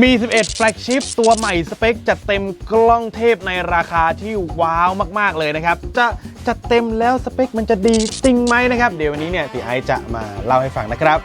มี 11 แฟลกชิพตัวใหม่สเปคจัดเต็มกล้องเทพในราคาที่ว้าวมาก ๆ เลยนะครับ จะจัดเต็มแล้วสเปคมันจะดีจริงไหมนะครับ เดี๋ยววันนี้เนี่ยพี่ไอซ์จะมาเล่าให้ฟังนะครับ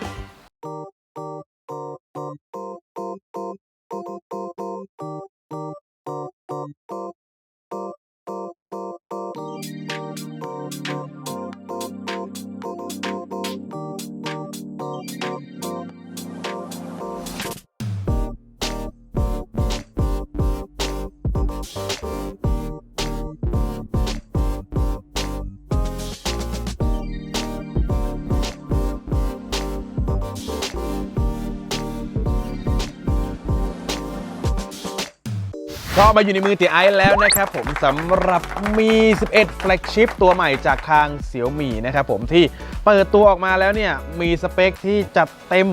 ก็มาอยู่ในมือตีไอซ์แล้วนะครับผมสำหรับมี 11แฟลกชิพตัวใหม่จากทางเสี่ยวมี่นะครับผมที่เปิดตัวออกมาแล้วเนี่ยมีสเปคที่จัดเต็ม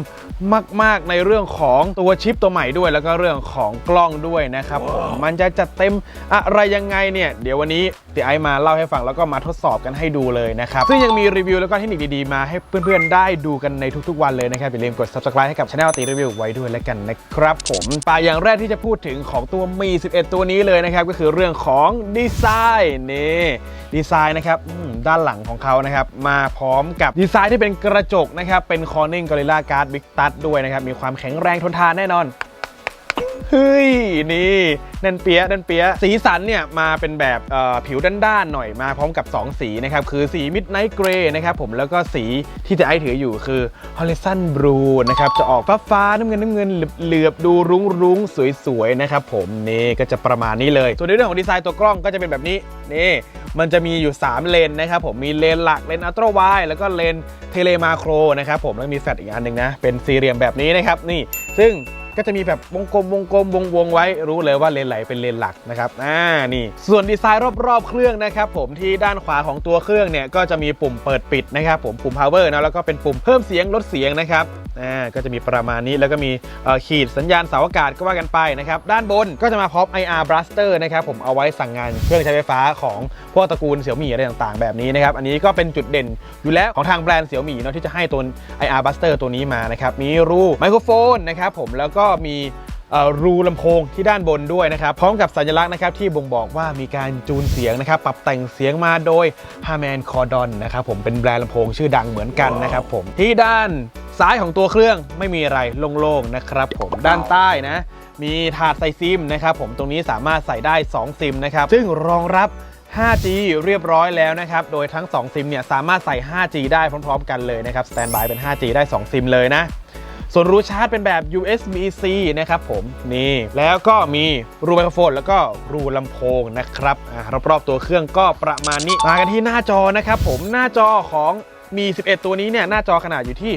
มาก ๆ ในเรื่องของตัวชิปตัวใหม่ด้วย แล้วก็เรื่องของกล้องด้วยนะครับผมมันจะจัดเต็มอะไรยังไงเนี่ย เดี๋ยววันนี้ตีไอซ์มาเล่าให้ฟังแล้วก็มาทดสอบกันให้ดูเลยนะครับ ซึ่งยังมีรีวิวแล้วก็เทคนิคดีๆ มาให้เพื่อนๆ ได้ดูกันในทุกๆ วันเลยนะครับอย่าลืมกด subscribe ให้กับช anel ตีรีวิวไว้ด้วยแล้วกันนะครับผมปาอย่างแรกที่จะพูดถึงของตัวมี 11 ตัวนี้เลยนะครับก็คือเรื่องของดีไซน์นี่ดีไซน์นะครับอืมด้านหลังของเขานะครับมาพร้อมกับดีไซน์ที่เป็นกระจกนะครับเป็น Corning Gorilla Glass Big ตัดด้วยนะครับ มีความแข็งแรงทนทานแน่นอน เฮ้ยนี่นันเปียะนันเปียะสีสันเนี่ยมาเป็นแบบผิวด้านๆหน่อยมาพร้อมกับ 2 สีนะครับ คือสี Midnight Grey นะครับผมแล้วก็สีที่จะไอถืออยู่คือ Horizon Blue นะครับ จะออกฟ้าฟ้าๆน้ำเงินน้ำเงินเหลือบๆดูรุ้งรุ้งสวยๆ นะครับผมนี่ก็จะประมาณนี้เลย ส่วนในเรื่องของดีไซน์ตัวกล้องก็จะเป็นแบบนี้นี่มันจะมีอยู่ 3 เลนนะครับผมมีเลนหลักเลนอัลตร้าไวแล้วก็เลนเทเลมาโครนะครับผมแล้วมีแฟลชอีกอันหนึ่งนะเป็นสี่เหลี่ยมแบบนี้นะครับนี่ซึ่ง ก็จะมีแบบวงกลมวงกลมวงวงไว้รู้เลยว่าเลนไหลเป็นเลนหลักนะครับอ่านี่ส่วนดีไซน์รอบๆ เครื่องนะครับผมที่ด้านขวาของตัวเครื่องเนี่ยก็จะมีปุ่มเปิดปิดนะครับผมปุ่ม power นะแล้วก็เป็นปุ่มเพิ่มเสียงลดเสียงนะครับ อ่าก็จะมีประมาณนี้แล้วก็มีขีดสัญญาณเสาอากาศก็ว่ากันไปนะครับ ด้านบนก็จะมาพร้อม IR Blaster นะครับผมเอาไว้สั่งงานเครื่องใช้ไฟฟ้าของพวกตระกูลเสี่ยวมี่อะไรต่างๆ แบบนี้นะครับ อันนี้ก็เป็นจุดเด่นอยู่แล้วของทางแบรนด์เสี่ยวมี่เนาะที่จะให้ตัว IR Blaster ตัวนี้มานะครับมีรูไมโครโฟนนะครับผมแล้วก็มี รูลำโพงที่ด้านบนด้วยนะครับ พร้อมกับสัญลักษณ์นะครับที่บ่งบอกว่ามีการจูนเสียงนะครับ ปรับแต่งเสียงมาโดย h a r m a n c o r d o n นะครับผมเป็นแบรนด์ลำโพงชื่อดังเหมือนกันนะครับผมที่ด้านซ้ายของตัวเครื่องไม่มีอะไรโล่งๆนะครับผมด้านใต้นะมีถาดใส่ซิมนะครับผมตรงนี้สามารถใส่ได้ 2 ซิมนะครับซึ่งรองรับ 5G เรียบร้อยแล้วนะครับ โดยทั้ง 2 ซิมเนี่ยสามารถใส่ 5G ได้พร้อม ๆ กันเลยนะครับ สแตนบายเป็น 5G ได้ 2 ซิมเลยนะ ส่วนรูชาร์จเป็นแบบ USB-C นะครับผมนี่ แล้วก็มีรูไมโครโฟน แล้วก็รูลำโพงนะครับอ่ารอบๆตัวเครื่องก็ประมาณนี้มากันที่หน้าจอนะครับผมหน้าจอของ มี 11 ตัวนี้เนี่ยหน้าจอขนาดอยู่ที่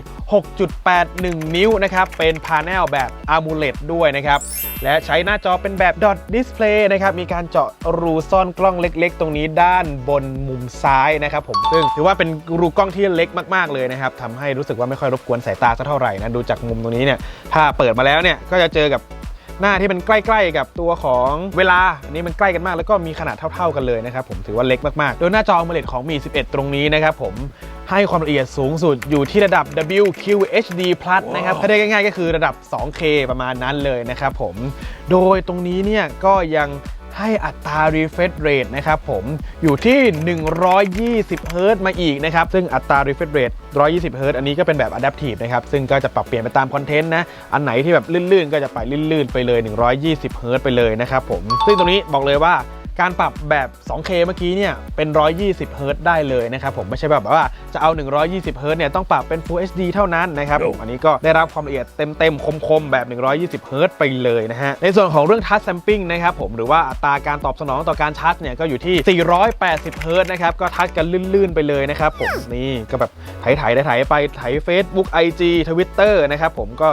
6.81 นิ้วนะครับ เป็นพา n e l แบบ AMOLED ด้วยนะครับ และใช้หน้าจอเป็นแบบ Dot Display นะครับ มีการเจาะรูซ่อนกล้องเล็กๆ ตรงนี้ด้านบนมุมซ้ายนะครับผม ซึ่งถือว่าเป็นรูกล้องที่เล็กมากๆเลยนะครับทำให้รู้สึกว่าไม่ค่อยรบกวนสายตาสักเท่าไหร่นะ ดูจากมุมตรงนี้เนี่ย ถ้าเปิดมาแล้วเนี่ย ก็จะเจอกับหน้าที่มันใกล้ ๆ กับตัวของเวลา อันนี้มันใกล้กันมากแล้วก็มีขนาดเท่า ๆกันเลยนะครับผมถือว่าเล็กมากๆ โดยหน้าจอ AMOLED ของมี 11 ตรงนี้นะครับผม ให้ความละเอียดสูงสุดอยู่ที่ระดับ WQHD+ นะครับถ้าได้ง่ายๆ ก็คือระดับ 2K ประมาณนั้นเลยนะครับผม โดยตรงนี้เนี่ยก็ยังให้อัตรา refresh rate นะครับผมอยู่ที่ 120 Hz มาอีกนะครับ ซึ่งอัตรา refresh rate 120 Hz อันนี้ก็เป็นแบบ adaptive นะครับ ซึ่งก็จะปรับเปลี่ยนไปตามคอนเทนต์นะ อันไหนที่แบบลื่นๆ ก็จะไปลื่นๆ ไปเลย 120 Hz ไปเลยนะครับผม ซึ่งตรงนี้บอกเลยว่า การปรับแบบ 2K เมื่อกี้เนี่ยเป็น 120 Hz ได้เลยนะครับผมไม่ใช่แบบว่าจะเอา 120 Hz เนี่ยต้องปรับเป็น Full HD เท่านั้นนะครับผมอันนี้ก็ได้รับความละเอียดเต็มๆคมๆแบบ 120 Hz ไปเลยนะฮะในส่วนของเรื่อง Touch Sampling นะครับผมหรือว่าอัตราการตอบสนองต่อการทัชเนี่ยก็อยู่ที่ 480 Hz นะครับก็ทัชกันลื่นๆไปเลยนะครับผมนี่ก็แบบไถๆไถๆไปไถ Facebook IG Twitter นะครับผมก็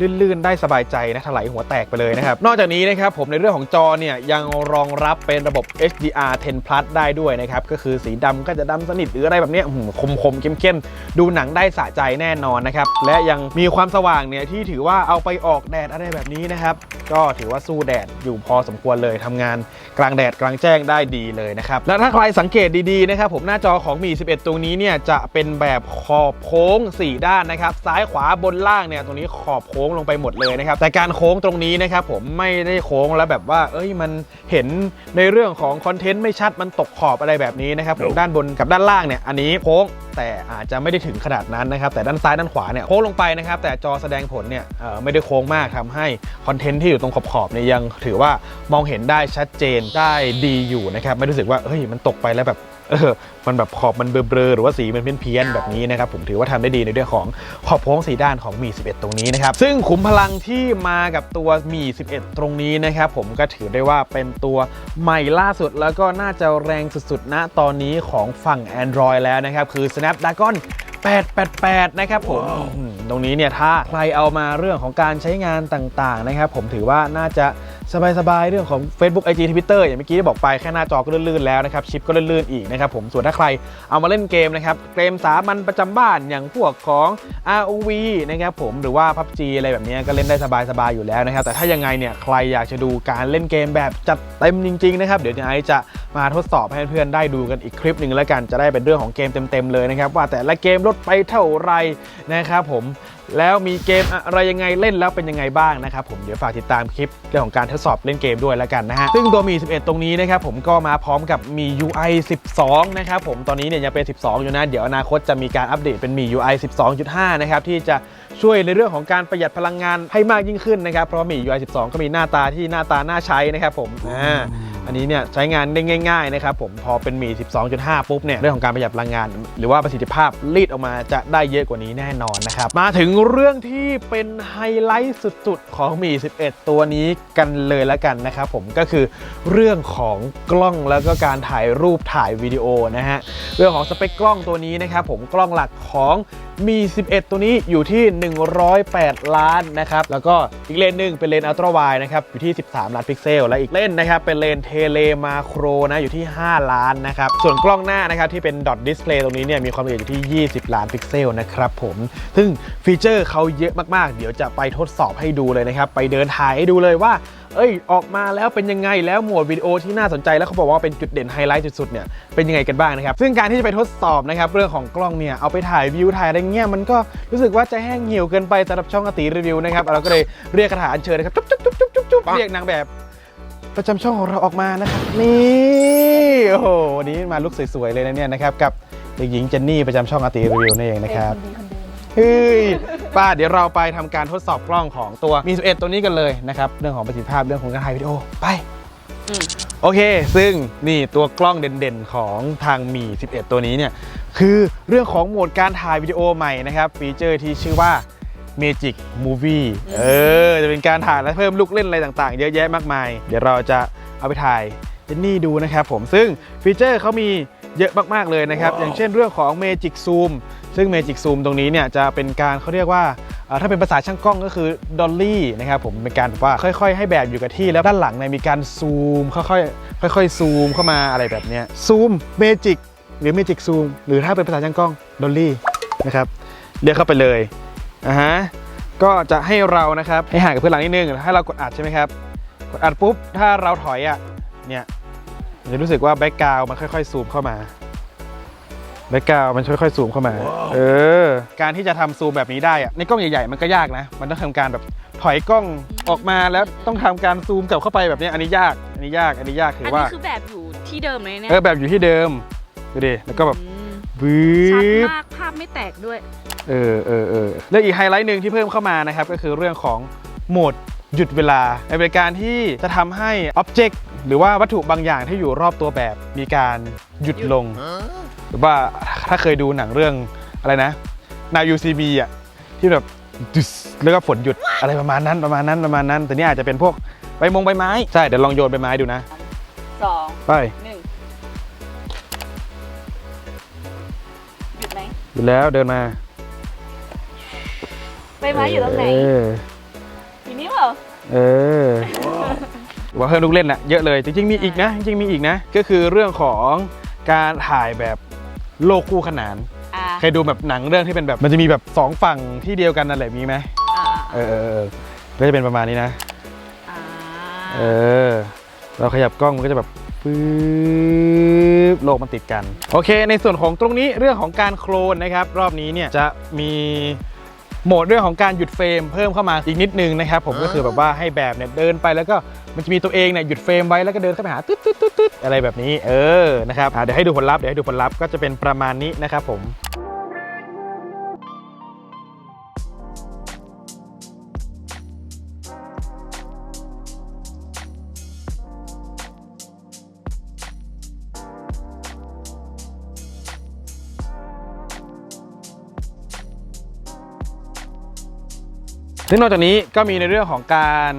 ลื่นๆ ได้สบายใจนะถลายหัวแตกไปเลยนะครับ นอกจากนี้นะครับผมในเรื่องของจอเนี่ยยังรองรับเป็นระบบ HDR 10 plus ได้ด้วยนะครับ ก็คือสีดำก็จะดำสนิทหรืออะไรแบบนี้ยอื้อหือคมๆเข้มๆดูหนังได้สะใจแน่นอนนะครับ และยังมีความสว่างเนี่ยที่ถือว่าเอาไปออกแดดอะไรแบบนี้นะครับก็ถือว่าสู้แดดอยู่พอสมควรเลยทำงานกลางแดดกลางแจ้งได้ดีเลยนะครับ และถ้าใครสังเกตดีๆนะครับผมหน้าจอของมี 11 ตรงนี้เนี่ยจะเป็นแบบขอบโค้ง 4 ด้านนะครับ ซ้ายขวาบนล่างเนี่ยตรงนี้ขอบโค้งลงไปหมดเลยนะครับ แต่การโค้งตรงนี้นะครับผมไม่ได้โค้งแล้วแบบว่า เอ้ยมันเห็นในเรื่องของคอนเทนต์ไม่ชัดมันตกขอบอะไรแบบนี้นะครับผมด้านบนกับด้านล่างเนี่ยอันนี้โค้งแต่อาจจะไม่ได้ถึงขนาดนั้นนะครับแต่ด้านซ้ายด้านขวาเนี่ยโค้งลงไปนะครับแต่จอแสดงผลเนี่ยเอ่อไม่ได้โค้งมากทำให้คอนเทนต์ที่อยู่ตรงขอบๆเนี่ยยังถือว่ามองเห็นได้ชัดเจนได้ดีอยู่นะครับไม่รู้สึกว่าเฮ้ยมันตกไปแล้วแบบเออมันแบบขอบมันเบลอๆหรือว่าสีมันเพี้ยนๆแบบนี้นะครับผมถือว่าทำได้ดีในเรื่องของขอบโค้งสีด้านของมี 11 ตรงนี้นะครับซึ่งขุมพลังที่มากับตัวมี 11 ตรงนี้นะครับผมก็ถือได้ว่าเป็นตัวใหม่ล่าสุดแล้วก็น่าจะแรงสุดๆณตอนนี้ของฝั่ง Android แล้วนะครับคือ Snapdragon 888 นะครับผมอืมตรงนี้เนี่ยถ้าใครเอามาเรื่องของการใช้งานต่างๆนะครับผมถือว่าน่าจะสบายๆเรื่องของ Facebook IG Twitter อย่างเมื่อกี้ที่บอกไปแค่หน้าจอก็ลื่นๆแล้วนะครับชิปก็ลื่นๆอีกนะครับผมส่วนถ้าใครเอามาเล่นเกมนะครับเกมสามัญประจำบ้านอย่างพวกของ ROV นะครับผมหรือว่า PUBG อะไรแบบนี้ก็เล่นได้สบายๆอยู่แล้วนะครับแต่ถ้ายังไงเนี่ยใครอยากจะดูการเล่นเกมแบบจัดเต็มจริงๆนะครับเดี๋ยวไอซ์จะมาทดสอบให้เพื่อนๆได้ดูกันอีกคลิปหนึ่งแล้วกันจะได้เป็นเรื่องของเกมเต็มๆเลยนะครับว่าแต่ละเกมลดไปเท่าไรนะครับผมแล้วมีเกมอะไรยังไงเล่นแล้วเป็นยังไงบ้างนะครับผมเดี๋ยวฝากติดตามคลิปเรื่องของการทดสอบเล่นเกมด้วยแล้วกันนะฮะซึ่งตัวมี 11 ตรงนี้นะครับผมก็มาพร้อมกับมี UI 12 นะครับผมตอนนี้เนี่ยยังเป็น 12 อยู่นะ เดี๋ยวอนาคตจะมีการอัปเดตเป็นมี UI 12.5 นะครับที่จะช่วยในเรื่องของการประหยัดพลังงานให้มากยิ่งขึ้นนะครับเพราะมี UI 12 ก็มีหน้าตาที่หน้าตาน่าใช้นะครับผมอ่า อันนี้เนี่ยใช้งานได้ง่ายๆนะครับผมพอเป็นมี12.5 ปุ๊บเนี่ยเรื่องของการประหยัดพลังงาน หรือว่าประสิทธิภาพรีดออกมาจะได้เยอะกว่านี้แน่นอนนะครับมาถึงเรื่องที่เป็นไฮไลท์สุดๆ ของมี11 ตัวนี้กันเลยแล้วกันนะครับผมก็คือเรื่องของกล้องแล้วก็การถ่ายรูปถ่ายวิดีโอนะฮะเรื่องของสเปคกล้องตัวนี้นะครับผมกล้องหลักของมี 11 ตัวนี้อยู่ที่ 108 ล้านนะครับแล้วก็อีกเลนหนึ่งเป็นเลนอัลตร้าไวนะครับอยู่ที่ 13 ล้านพิกเซล และอีกเลนนะครับเป็นเลนเทเลมาโครนะอยู่ที่ 5 ล้านนะครับ ส่วนกล้องหน้านะครับที่เป็นดอทดิสเพลย์ตรงนี้เนี่ยมีความละเอียดอยู่ที่ 20 ล้านพิกเซลนะครับผม ซึ่งฟีเจอร์เขาเยอะมากๆ เดี๋ยวจะไปทดสอบให้ดูเลยนะครับ ไปเดินถ่ายให้ดูเลยว่าเอ้ยออกมาแล้วเป็นยังไงแล้วโหมดวิดีโอที่น่าสนใจแล้วเขาบอกว่าเป็นจุดเด่นไฮไลท์สุดๆเนี่ยเป็นยังไงกันบ้างนะครับ ซึ่งการที่จะไปทดสอบนะครับเรื่องของกล้องเนี่ยเอาไปถ่ายวิวถ่ายอะไรเงี้ยมันก็รู้สึกว่าจะแห้งเหี่ยวเกินไปสำหรับช่องอติรีวิวนะครับเราก็เลยเรียกคาถาอัญเชิญนะครับจุ๊บจุ๊บจุ๊บจุ๊บจุ๊บจุ๊บเรียกนางแบบ ประจำช่องของเราออกมานะครับ นี่โอ้โหวันนี้มาลุกสวยๆเลยนะเนี่ยนะครับ กับเด็กหญิงเจนนี่ประจำช่องอติรีวิวนั่นเองนะครับเป็นคนดีคนเดิมเฮ้ยป้าเดี๋ยวเราไปทำการทดสอบกล้องของตัวมี11ตัวนี้กันเลยนะครับ เรื่องของประสิทธิภาพเรื่องของการถ่ายวิดีโอไปอืมโอเค ซึ่งนี่ตัวกล้องเด่นๆของทางมี 11 ตัวนี้เนี่ย คือเรื่องของโหมดการถ่ายวิดีโอใหม่นะครับ ฟีเจอร์ที่ชื่อว่า Magic Movie เออ จะเป็นการถ่ายและเพิ่มลูกเล่นอะไรต่างๆ เยอะแยะมากมาย เดี๋ยวเราจะเอาไปถ่ายเจนนี่ดูนะครับผมซึ่งฟีเจอร์เขามีเยอะมากๆเลยนะครับ อย่างเช่นเรื่องของ Magic Zoom ซึ่ง Magic Zoom ตรงนี้เนี่ยจะเป็นการเขาเรียกว่าเอ่อถ้าเป็นภาษาช่างกล้องก็คือดอลลี่นะครับผมเป็นการแบบว่าค่อยๆ ให้แบบอยู่กับที่แล้วด้านหลังเนี่ยมีการซูมค่อยๆค่อยๆซูมเข้ามาอะไรแบบเนี้ยซูมเมจิกหรือเมจิกซูมหรือถ้าเป็นภาษาช่างกล้องดอลลี่นะครับเรียกเข้าไปเลย อ่าฮะก็จะให้เรานะครับให้ห่างกับเพื่อนหลังนิดนึงให้เรากดอัดใช่ไหมครับกดอัดปุ๊บถ้าเราถอยอะเนี่ยจะรู้สึกว่าแบ็กกราวมันค่อยๆซูมเข้ามาแบ็กกราวมันค่อยๆซูมเข้ามา เออ การที่จะทำซูมแบบนี้ได้อะในกล้องใหญ่ๆมันก็ยากนะ มันต้องทำการแบบถอยกล้องออกมาแล้วต้องทำการซูมกลับเข้าไปแบบนี้ อันนี้ยาก อันนี้ยาก อันนี้ยากถือัอนว่านี้คือแบบอยู่ที่เดิมเลยเนี่ย เออแบบอยู่ที่เดิม ดูดิ แล้วก็แบบอืมวืชัดบมากภาพไม่แตกด้วย เออเออเออแล้วอีกไฮไลท์หนึ่งที่เพิ่มเข้ามานะครับก็คือเรื่องของโหมดหยุดเวลาในบริการที่จะทำให้อ็อบเจกต์หรือว่าวัตถุบางอย่างที่อยู่รอบตัวแบบมีการหยุดลง หรือว่าถ้าเคยดูหนังเรื่องอะไรนะนา UCB อะที่แบบดึสแล้วก็ฝนหยุดอะไรประมาณนั้นประมาณนั้นประมาณนั้น แต่นี่อาจจะเป็นพวกใบมงใบไม้ใช่เดี๋ยวลองโยนใบไม้ดูนะสองไปหนึ่งหยุดไหมอยู่แล้วเดินมาใบ ไม้อยู่ตรงไหน เอออยู่นี่เปล่า เออ ว่าเพิ่มลูกเล่นน่ะเยอะเลยจริงๆมีอีกนะจริงๆมีอีกนะ ก็คือเรื่องของการถ่ายแบบโลกคู่ขนาน อ่าเคยดูแบบหนังเรื่องที่เป็นแบบมันจะมีแบบสองฝั่งที่เดียวกันนั่นแหละมีไหมอ่าเออเออเออก็จะเป็นประมาณนี้นะ อ่าเออ เราขยับกล้องมันก็จะแบบฟืบโลกมันติดกัน โอเค ในส่วนของตรงนี้เรื่องของการโคลนนะครับ รอบนี้เนี่ยจะมี โหมดเรื่องของการหยุดเฟรมเพิ่มเข้ามาอีกนิดนึงนะครับผมก็คือแบบว่าให้แบบเนี่ยเดินไปแล้วก็มันจะมีตัวเองเนี่ยหยุดเฟรมไว้แล้วก็เดินเข้าไปหาตึ๊ดตึ๊ดตึ๊ดตึ๊ดอะไรแบบนี้เออนะครับอะเดี๋ยวให้ดูผลลัพธ์เดี๋ยวให้ดูผลลัพธ์ก็จะเป็นประมาณนี้นะครับผม ซึ่งนอกจากนี้ก็มีในเรื่องของการ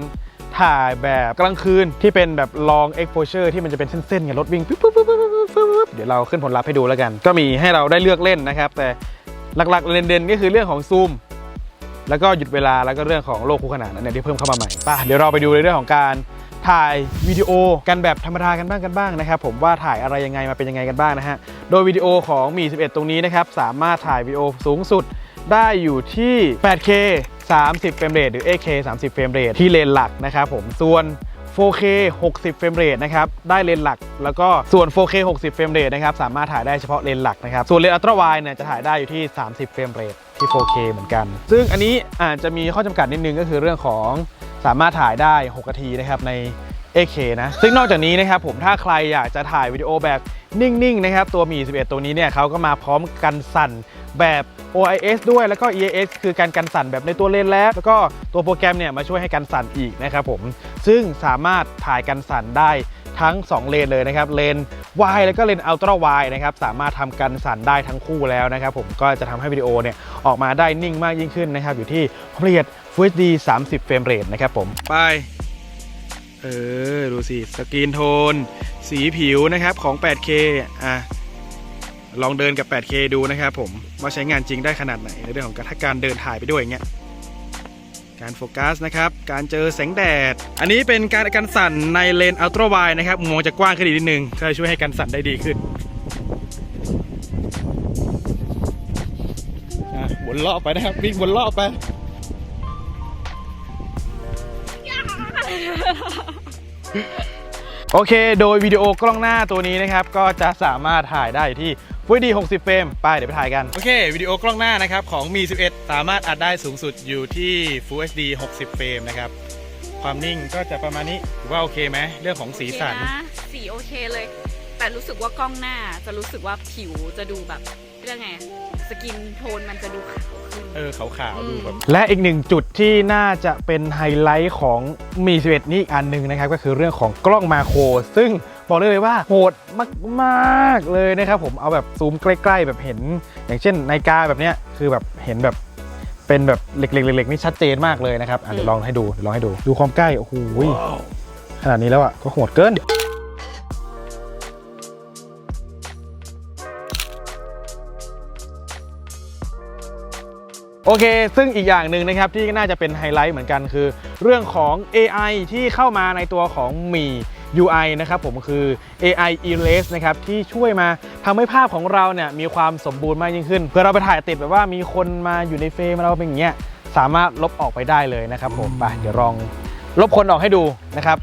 ถ่ายแบบกลางคืนที่เป็นแบบ long exposure ที่มันจะเป็นเส้นๆไงรถวิ่งปุ๊บปุ๊บปุ๊บปุ๊บปุ๊บเดี๋ยวเราขึ้นผลลัพธ์ให้ดูแล้วกัน ก็มีให้เราได้เลือกเล่นนะครับ แต่หลักๆเลนเด่นๆก็คือเรื่องของซูมแล้วก็หยุดเวลาแล้วก็เรื่องของโลกคู่ขนานนั่นเนี่ยที่เพิ่มเข้ามาใหม่ป่ะเดี๋ยวเราไปดูในเรื่องของการถ่ายวิดีโอกันแบบธรรมดากันบ้างกันบ้างนะครับผมว่าถ่ายอะไรยังไงมาเป็นยังไงกันบ้างนะฮะโดยวิดีโอของมี 11 ตรงนี้นะครับสามารถถ่ายวิดีโอสูงสุด ได้อยู่ที่ 8K 30 เฟรมเรทหรือ 8K 30 เฟรมเรทที่เลนหลักนะครับผมส่วน 4K 60 เฟรมเรทนะครับ ได้เลนหลัก แล้วก็ส่วน 4K 60 เฟรมเรทนะครับ สามารถถ่ายได้เฉพาะเลนหลักนะครับ ส่วนเลนอัลตร้าไวเนี่ยจะถ่ายได้อยู่ที่ 30 เฟรมเรทที่ 4K เหมือนกัน ซึ่งอันนี้อาจจะมีข้อจำกัดนิดนึงก็คือเรื่องของสามารถถ่ายได้ 6 นาทีนะครับใน 8K นะ ซึ่งนอกจากนี้นะครับผมถ้าใครอยากจะถ่ายวิดีโอแบบ นิ่งๆนะครับตัวมี 11 ตัวนี้เนี่ยเขาก็มาพร้อมกันสั่นแบบ OIS ด้วยแล้วก็ EAS คือการกันสั่นแบบในตัวเลนแล้ว แล้วก็ตัวโปรแกรมเนี่ยมาช่วยให้กันสั่นอีกนะครับผมซึ่งสามารถถ่ายกันสั่นได้ทั้ง 2 เลนเลยนะครับ เลน wide แล้วก็เลน ultra wide นะครับ สามารถทำกันสั่นได้ทั้งคู่แล้วนะครับผมก็จะทำให้วิดีโอเนี่ยออกมาได้นิ่งมากยิ่งขึ้นนะครับ อยู่ที่ความละเอียด Full HD 30 เฟรมเรทนะครับผม ไป เออ ดูสิ สกรีนโทน สีผิวนะครับของ 8K อะ ลองเดินกับ 8K ดูนะครับผม ว่าใช้งานจริงได้ขนาดไหน ในเรื่องของการถ้าการเดินถ่ายไปด้วยอย่างเงี้ยการโฟกัสนะครับ การเจอแสงแดด อันนี้เป็นการกันสั่นในเลนอัลตร้าไวนะครับมุมมองจะกว้างขึ้นอีกนิดนึงก็จะช่วยให้กันสั่นได้ดีขึ้นอะวนรอบไปนะครับ วิ่งวนรอบไป โอเค โดยวิดีโอกล้องหน้าตัวนี้นะครับ ก็จะสามารถถ่ายได้อยู่ที่ Full HD 60 เฟรม ไปเดี๋ยวไปถ่ายกัน โอเค วิดีโอกล้องหน้านะครับ ของมี 11 สามารถอัดได้สูงสุดอยู่ที่ Full HD 60 เฟรมนะครับ ความนิ่งก็จะประมาณนี้ถือว่าโอเคไหม เรื่องของสีสัน โอเคนะสีโอเคเลย แต่รู้สึกว่ากล้องหน้าจะรู้สึกว่าผิวจะดูแบบเรื่องไง สกินโทนมันจะดูขาวขึ้น เออขาวอืมๆดูแบบและอีกหนึ่งจุดที่น่าจะเป็นไฮไลท์ของมี11นี่อีกอันหนึ่งนะครับ ก็คือเรื่องของกล้องมาโคร ซึ่งบอกได้เลยว่าโหดมากๆเลยนะครับผมเอาแบบซูมใกล้ๆแบบเห็น อย่างเช่นนาฬิกาแบบเนี้ยคือแบบเห็นแบบเป็นแบบเล็กๆๆๆนี่ชัดเจนมากเลยนะครับอะเดี๋ยวลองให้ดูเดี๋ยวลองให้ดูดูความใกล้โอ้โหขนาดนี้แล้วอะก็โหดเกิน โอเค ซึ่งอีกอย่างหนึ่งนะครับที่น่าจะเป็นไฮไลท์เหมือนกันคือ เรื่องของ AI ที่เข้ามาในตัวของมี UI นะครับผมคือ AI Erase นะครับที่ช่วยมาทำให้ภาพของเราเนี่ยมีความสมบูรณ์มากยิ่งขึ้น เพื่อเราไปถ่ายติดแบบว่ามีคนมาอยู่ในเฟรมเราเป็นอย่างเงี้ยสามารถลบออกไปได้เลยนะครับผมไปเดี๋ยวลองลบคนออกให้ดูนะครับ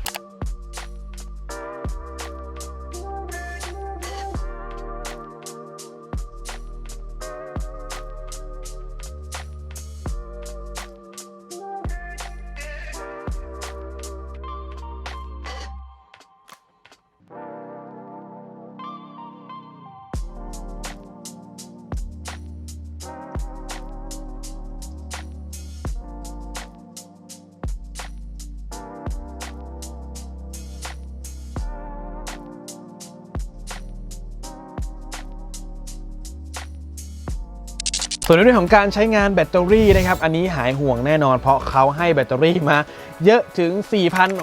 ส่วนในเรื่องของการใช้งานแบตเตอรี่นะครับ อันนี้หายห่วงแน่นอน เพราะเขาให้แบตเตอรี่มาเยอะถึง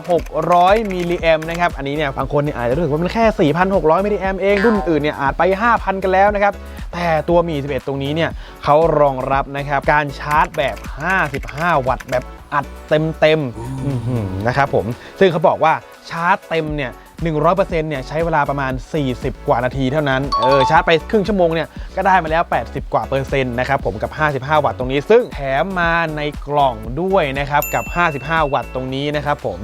4,600 มิลลิแอมนะครับ อันนี้เนี่ยบางคนเนี่ยอาจจะรู้สึกว่ามันแค่ 4,600 มิลลิแอมเอง รุ่นอื่นเนี่ยอาจไป 5,000 กันแล้วนะครับ แต่ตัวมี 11 ตรงนี้เนี่ยเขารองรับนะครับการชาร์จแบบ 55 วัตต์แบบอัดเต็มเต็มๆนะครับผม ซึ่งเขาบอกว่าชาร์จเต็มเนี่ย 100%เนี่ยใช้เวลาประมาณ 40 กว่านาทีเท่านั้น เออชาร์จไปครึ่งชั่วโมงเนี่ยก็ได้มาแล้ว 80 กว่าเปอร์เซ็นต์นะครับผมกับ 55 วัตต์ตรงนี้ ซึ่งแถมมาในกล่องด้วยนะครับกับ 55 วัตต์ตรงนี้นะครับผม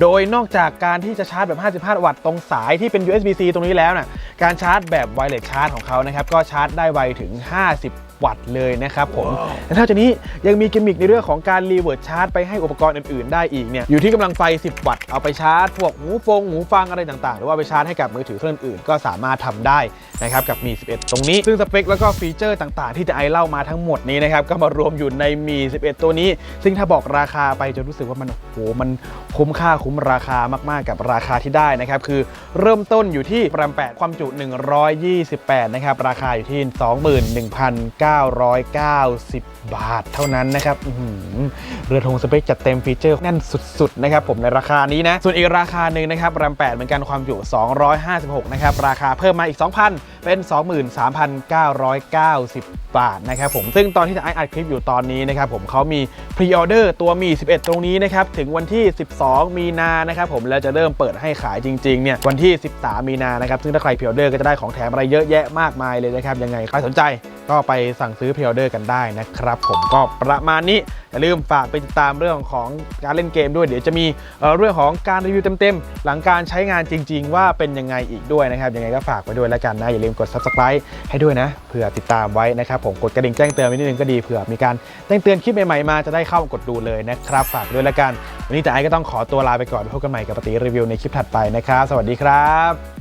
โดยนอกจากการที่จะชาร์จแบบ 55 วัตต์ตรงสายที่เป็น USB-C ตรงนี้แล้วนะการชาร์จแบบไวเลสชาร์จของเขานะครับก็ชาร์จได้ไวถึง10 วัตต์เลยนะครับผมและนอกจากนี้ยังมีกิมมิคในเรื่องของการรีเวิร์ดชาร์จไปให้อุปกรณ์อื่นๆ ได้อีกเนี่ยอยู่ที่กำลังไฟ 10 วัตต์เอาไปชาร์จ พวกหูฟงหูฟังอะไรต่างๆ หรือว่าไปชาร์จให้กับมือถือเครื่องอื่นๆก็สามารถทำได้นะครับกับมี 11 ตรงนี้ซึ่งสเปคแล้วก็ฟีเจอร์ต่างๆ ที่จะไอเล่ามาทั้งหมดนี้นะครับก็มารวมอยู่ในมี 11 ตัวนี้ ซึ่งถ้าบอกราคาไปจะรู้สึกว่ามันโอ้โหมันคุ้มค่าคุ้มราคามากๆ กับราคาที่ได้นะครับคือเริ่มต้นอยู่ที่แรม8ความจุ 128 นะครับราคาอยู่ที่990 บาทเท่านั้นนะครับเรือธงสเปคจัดเต็มฟีเจอร์แน่นสุดๆนะครับผมในราคานี้นะ ส่วนอีกราคาหนึ่งนะครับแรม8เหมือนกันความจุ 256 นะครับ ราคาเพิ่มมาอีก 2,000 เป็น 23,990บาทนะครับผมซึ่งตอนที่จะไออัดคลิปอยู่ตอนนี้นะครับผมเขามีพรีออเดอร์ตัวมี 11 ตรงนี้นะครับถึงวันที่ 12 มีนานะครับผมแล้วจะเริ่มเปิดให้ขายจริงๆเนี่ยวันที่ 13 มีนานะครับซึ่งถ้าใครพรีออเดอร์ก็จะได้ของแถมอะไรเยอะแยะมากมายเลยนะครับยังไงใครสนใจ ก็ไปสั่งซื้อพรีออเดอร์กันได้นะครับ ผมก็ประมาณนี้ อย่าลืมฝากไปติดตามเรื่องของการเล่นเกมด้วย เดี๋ยวจะมีเอ่อเรื่องของการรีวิวเต็มๆ หลังการใช้งานจริง ๆ ว่าเป็นยังไงอีกด้วยนะครับ ยังไงก็ฝากไปด้วยแล้วกันนะ อย่าลืมกด subscribe ให้ด้วยนะเผื่อติดตามไว้นะครับ ผมกดกระดิ่งแจ้งเตือนไว้นิดนึงก็ดีเผื่อมีการแจ้งเตือนคลิปใหม่ๆมาจะได้เข้ากดดูเลยนะครับ ฝากด้วยแล้วกัน วันนี้แต่ไอก็ต้องขอตัวลาไปก่อนพบกันใหม่กับปฏิรีวิวในคลิปถัดไปนะครับ สวัสดีครับ